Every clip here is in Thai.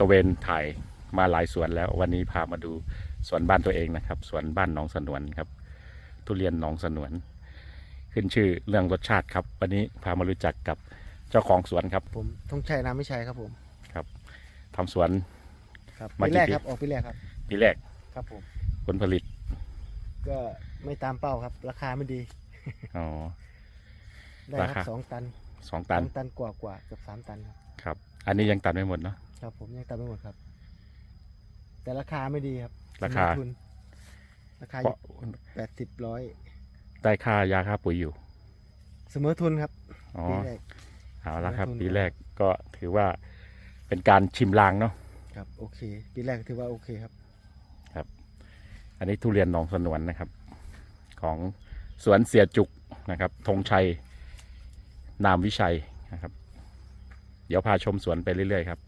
ตระเวนถ่ายมาหลายสวนแล้ว วันนี้พามาดูสวนบ้านตัวเองนะครับ สวนบ้านหนองสนวนครับ ทุเรียนหนองสนวน ขึ้นชื่อเรื่องรสชาติครับ วันนี้พามารู้จักกับเจ้าของสวนครับผมธงชัยน้ำไม่ใช่ครับผมทำสวน ครับมาปีกี่แรกปี ครับออกปีแรกครับปีแรกครับผมผลผลิตก็ไม่ตามเป้าครับ ราคาไม่ดีอ๋อ ได้ราคคารับสองตันสองสตัอนงตันกว่ากว่าเกือบสามตันครับครับ อันนี้ยังตัดไม่หมดเนาะ ครับผมยังตัดไม่หมดครับ แต่ราคาไม่ดีครับราคา ทุนราคาเพราะแปดสิบร้อยได้ค่ายาค่าปุ๋ยอยู่ เสมอทุนครับอ๋อปีแรกเอาละครับลงทุนปีแรกก็ถือว่าเป็นการชิมลางเนาะครับโอเค ปีแรกถือว่าโอเคครับ อันนี้ทุเรียนหนองสนวนนะครับ ของสวนเสียจุกนะครับธงชัย นามวิชัยนะครับ เดี๋ยวพาชมสวนไปเรื่อยๆครับ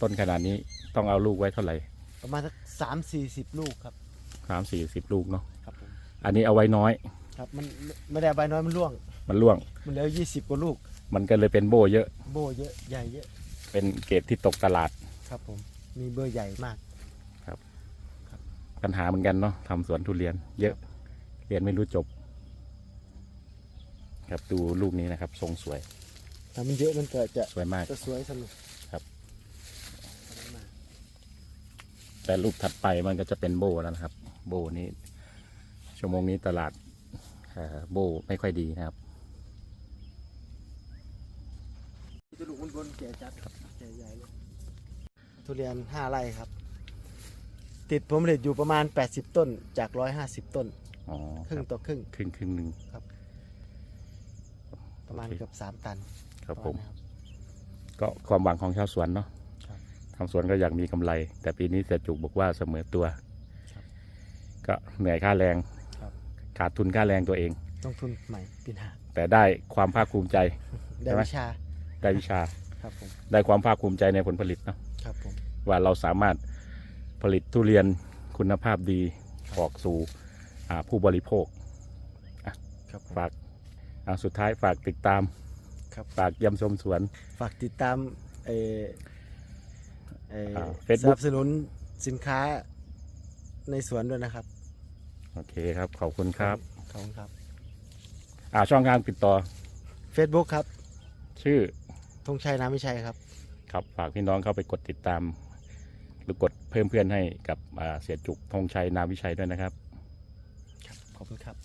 ต้นขนาดนี้ต้องเอาลูกไว้เท่าไหร่ประมาณสักสามสี่สิบลูกครับสามสี่สิบลูกเนาะครับผมอันนี้เอาไว้น้อยครับมันไม่ได้ใบน้อยมันร่วง มันร่วง มันเหลือยี่สิบกว่าลูก มันก็เลยเป็นโบเยอะ โบเยอะใหญ่เยอะเป็นเกรดที่ตกตลาดครับผมมีเบอร์ใหญ่มาก ปัญหาเหมือนกันเนาะทำสวนทุเรียน เยอะเรียนไม่รู้จบ ครับดูลูกนี้นะครับ ทรงสวย ถ้ามันเยอะมันก็จะสวยมาก จะสวยสนุก ครับ อันนั้นมา แต่รูปถัดไปมันก็จะเป็นโบแล้วนะครับ โบนี้ ชั่วโมงนี้ตลาดเอ่อโบไม่ค่อยดีนะครับจะลูกบนๆแก่จัดครับแก่ใหญ่เลยทุเรียนห้าไร่ครับ ติดผลผลิตอยู่ประมาณ 80 ต้นจาก 150 ต้นอ๋อครึ่งครับต่อครึ่งครึ่งครึ่งหนึ่งประมาณโอเคเกือบ3ตัน ครับผมปะาณนั้นก็ความหวังของชาวสวนเนาะครับ ทำสวนก็อยากมีกำไร แต่ปีนี้เสียจุกบอกว่าเสมอตัวครับก็เหนื่อยค่าแรงครับขาดทุนค่าแรงตัวเอง ต้องทุนใหม่ปีหน้าแต่ได้ความภาคภูมิใจได้ใช่ไหมวิชาได้วิชาครับผมได้ความภาคภูมิใจในผลผลิตเนาะครับผมว่าเราสามารถผลิตทุเรียนคุณภาพดีออกสู่อ่าผู้บริโภคครับผมฝากอ่าสุดท้ายฝากติดตามครับฝากเยี่ยมชมสวน ฝากติดตาม เออเอออ่าส Facebook นับสนุนสินค้าในสวนด้วยนะครับโอเคครับ ขอบคุณครับขอบคุณครับ อ่าช่องทางติดต่อ Facebook ครับชื่อธงชัยน้ำวิชัยครับ ครับฝากพี่น้องเข้าไปกดติดตาม หรือกดเพิ่มเพื่อนให้กับอ่าเสียจุกธงชัยนามวิชัยด้วยนะครับครับขอบคุณครับ